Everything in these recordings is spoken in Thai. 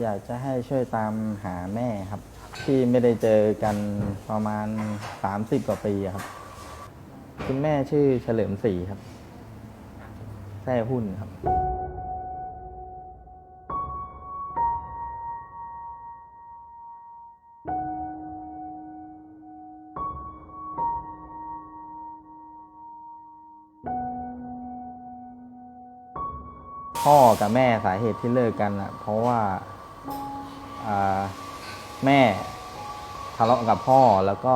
อยากจะให้ช่วยตามหาแม่ครับ ที่ไม่ได้เจอกันประมาณ 30 กว่าปีครับ คุณแม่ชื่อเฉลิมศรีครับแท้หุ้นครับ พ่อกับแม่สาเหตุที่เลิกกันอะ เพราะว่า แม่ทะเลาะกับพ่อแล้วก็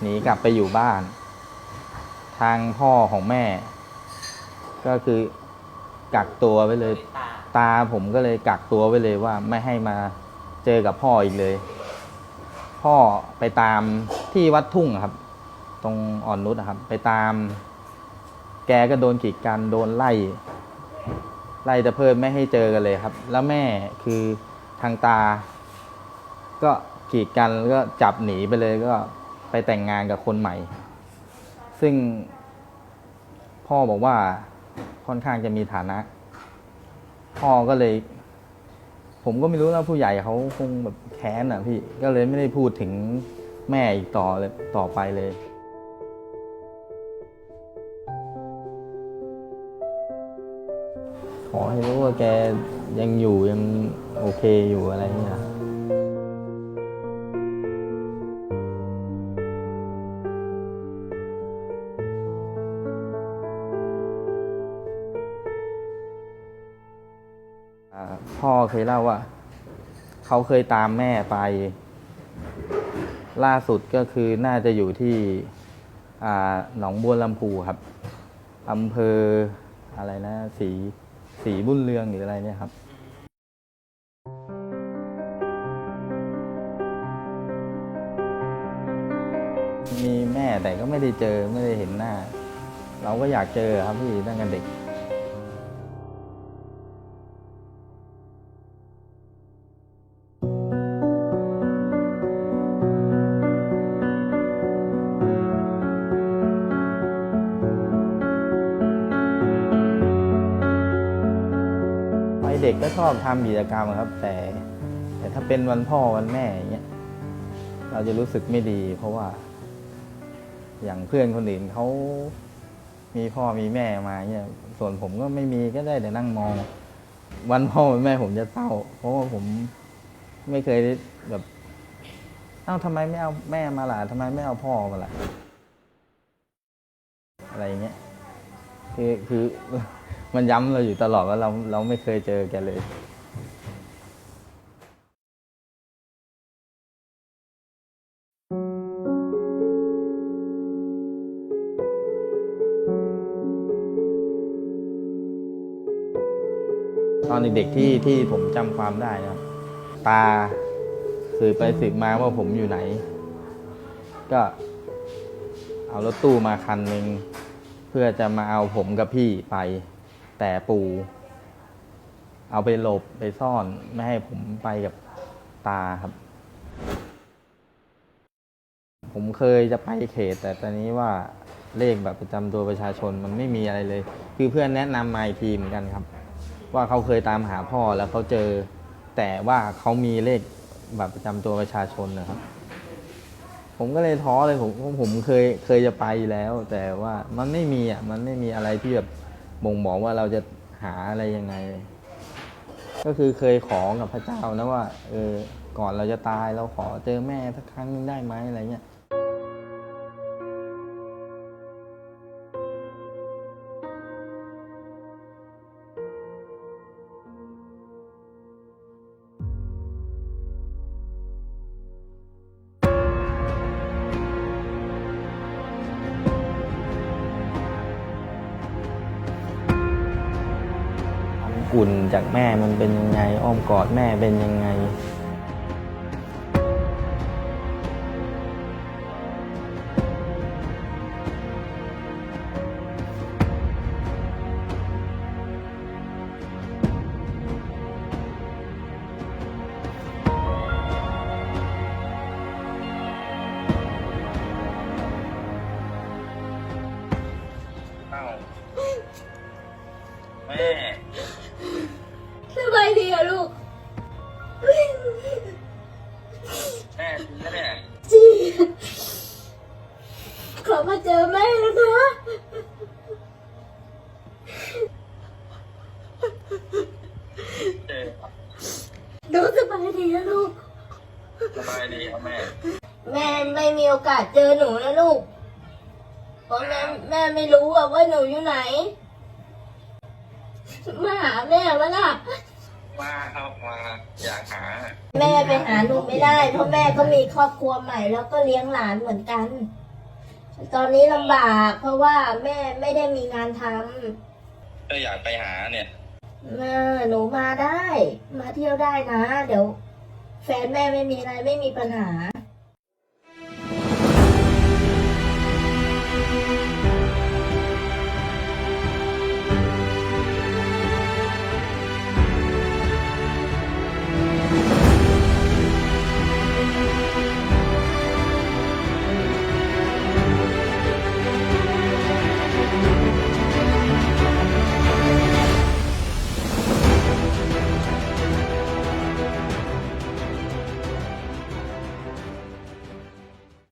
หนีกลับไปอยู่บ้าน ทางพ่อของแม่ ก็คือกักตัวไว้เลย ตาผมก็เลยกักตัวไว้เลยว่าไม่ให้มาเจอกับพ่ออีกเลย พ่อไปตามที่วัดทุ่งครับ ตรงอ่อนนุชนะครับ ไปตาม แกก็โดนกีดกันโดนไล่ ไล่ตะเพิดไม่ให้เจอกันเลยครับ แล้วแม่คือ ทางตา ก็กีดกันแล้วก็จับหนีไปเลยก็ไปแต่งงานกับคนใหม่ ซึ่งพ่อบอกว่าค่อนข้างจะมีฐานะ พ่อก็เลย ผมก็ไม่รู้แล้วผู้ใหญ่เขาคงแบบแค้นอะพี่ก็เลยไม่ได้พูดถึงแม่อีกต่อเลยต่อไปเลย อให้รู้ว่าแกยังอยู่ยังโอเคอยู่อะไรเงี้ยพ่อเคยเล่าว่า เขาเคยตามแม่ไป ล่าสุดก็คือน่าจะอยู่ที่หนองบัวลำพูครับอำเภออะไรนะสี สีบุญเรืองหรืออะไรเนี่ยครับมีแม่แต่ก็ไม่ได้เจอไม่ได้เห็นหน้า เราก็อยากเจอครับพี่ตั้งแต่เด็ก ด็กก็ชอบทำกิจกรรมครับ แต่ แต่ถ้าเป็นวันพ่อวันแม่อย่างเงี้ยเราจะรู้สึกไม่ดี เพราะว่า อย่างเพื่อนคนอื่นเขามีพ่อมีแม่มาเนี่ยส่วนผมก็ไม่มีก็ได้แต่นั่งมอง วันพ่อวันแม่ผมจะเศร้า เพราะว่าผมไม่เคยแบบเอ้าทำไมไม่เอาแม่มาล่ะทำไมไม่เอาพ่อมาล่ะอะไรเงี้ยคือคือ มันย้ำเราอยู่ตลอดว่าเราเราไม่เคยเจอแกเลยตอนเด็กๆที่ที่ผมจำความได้นะตาสืบไปสืบมาว่าผมอยู่ไหน ก็เอารถตู้มาคันหนึ่งเพื่อจะมาเอาผมกับพี่ไป แต่ปู่เอาไปหลบไปซ่อนไม่ให้ผมไปกับตาครับ ผมเคยจะไปเขต แต่ตอนนี้ว่าเลขแบบประจำตัวประชาชนมันไม่มีอะไรเลย คือเพื่อนแนะนำมาอีกทีเหมือนกันครับ ว่าเขาเคยตามหาพ่อแล้วเขาเจอ แต่ว่าเขามีเลขแบบประจำตัวประชาชนนะครับ ผมก็เลยท้อเลยผมผมเคยเคยจะไปแล้ว แต่ว่ามันไม่มีอะมันไม่มีอะไรที่แบบ บ่งบอกว่าเราจะหาอะไรยังไง ก็คือเคยขอกับพระเจ้านะว่าเออก่อนเราจะตายเราขอเจอแม่สักครั้งหนึงได้ไหมอะไรเงี้ย อุ่นจากแม่มันเป็นยังไง อ้อมกอดแม่เป็นยังไง แม่ อะลูกแม่จริงนะเนี่ยจริงขอมาเจอแม่นะคะเออหนูสบายดีนะลูก สบายดีครับแม่ แม่ไม่มีโอกาสเจอหนูนะลูก เพราะแม่แม่ไม่รู้ว่าหนูอยู่ไหน มาหาแม่วะล่ะ มาครับมาอยากหา แม่ไปหาหนูไม่ได้ เพราะแม่ก็มีครอบครัวใหม่ แล้วก็เลี้ยงหลานเหมือนกัน ตอนนี้ลำบาก เพราะว่าแม่ไม่ได้มีงานทก็อยากไปหาเนี่ยำเออหนูมาได้ มาเที่ยวได้นะ เดี๋ยว แฟนแม่ไม่มีอะไรไม่มีปัญหา